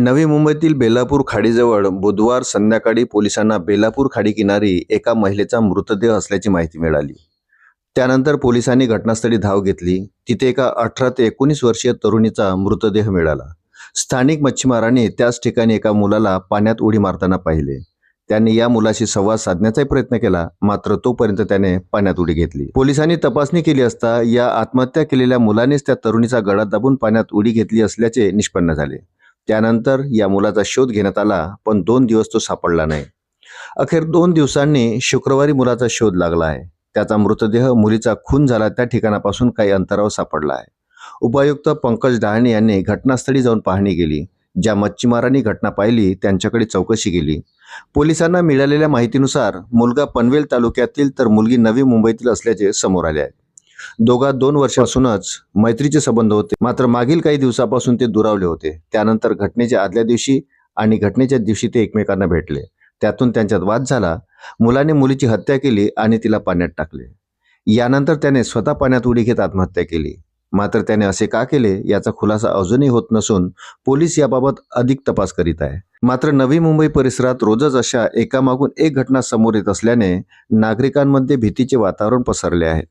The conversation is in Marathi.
नवी मुंबईतील बेलापूर खाडीजवळ बुधवार संध्याकाळी पोलिसांना बेलापूर खाडी किनारी एका महिलेचा मृतदेह असल्याची माहिती मिळाली. त्यानंतर पोलिसांनी घटनास्थळी धाव घेतली. तिथे एका अठरा ते एकोणीस वर्षीय तरुणीचा मृतदेह मिळाला. स्थानिक मच्छीमारांनी त्याच ठिकाणी एका मुलाला पाण्यात उडी मारताना पाहिले. त्यांनी या मुलाशी संवाद साधण्याचाही प्रयत्न केला मात्र तोपर्यंत त्याने पाण्यात उडी घेतली. पोलिसांनी तपासणी केली असता या आत्महत्या केलेल्या मुलानेच त्या तरुणीचा गळा दाबून पाण्यात उडी घेतली असल्याचे निष्पन्न झाले. त्यानंतर या मुलाचा शोध घेण्यात आला पण दोन दिवस तो सापडला नाही. अखेर दोन दिवसांनी शुक्रवारी मुलाचा शोध लागला आहे. त्याचा मृतदेह मुलीचा खून झाला त्या ठिकाणापासून काही अंतरावर सापडला आहे. उपायुक्त पंकज डहाणे यांनी घटनास्थळी जाऊन पाहणी केली. ज्या मच्छीमारांनी घटना पाहिली त्यांच्याकडे चौकशी केली. पोलिसांना मिळालेल्या माहितीनुसार मुलगा पनवेल तालुक्यातील तर मुलगी नवी मुंबईतील असल्याचे समोर आले आहे. दोघात दोन वर्षापासूनच मैत्रीचे संबंध होते. मात्र मागील काही दिवसापासून ते दुरावले होते. त्यानंतर घटनेच्या आदल्या दिवशी आणि घटनेच्या दिवशी ते एकमेकांना भेटले. त्यातून त्यांच्यात वाद झाला. मुलाने मुलीची हत्या केली आणि तिला पाण्यात टाकले. यानंतर त्याने स्वतः पाण्यात उडी घेत आत्महत्या केली. मात्र त्याने असे का केले याचा खुलासा अजूनही होत नसून पोलीस याबाबत अधिक तपास करीत आहे. मात्र नवी मुंबई परिसरात रोजच अशा एकामागून एक घटना समोर येत असल्याने नागरिकांमध्ये भीतीचे वातावरण पसरले आहे.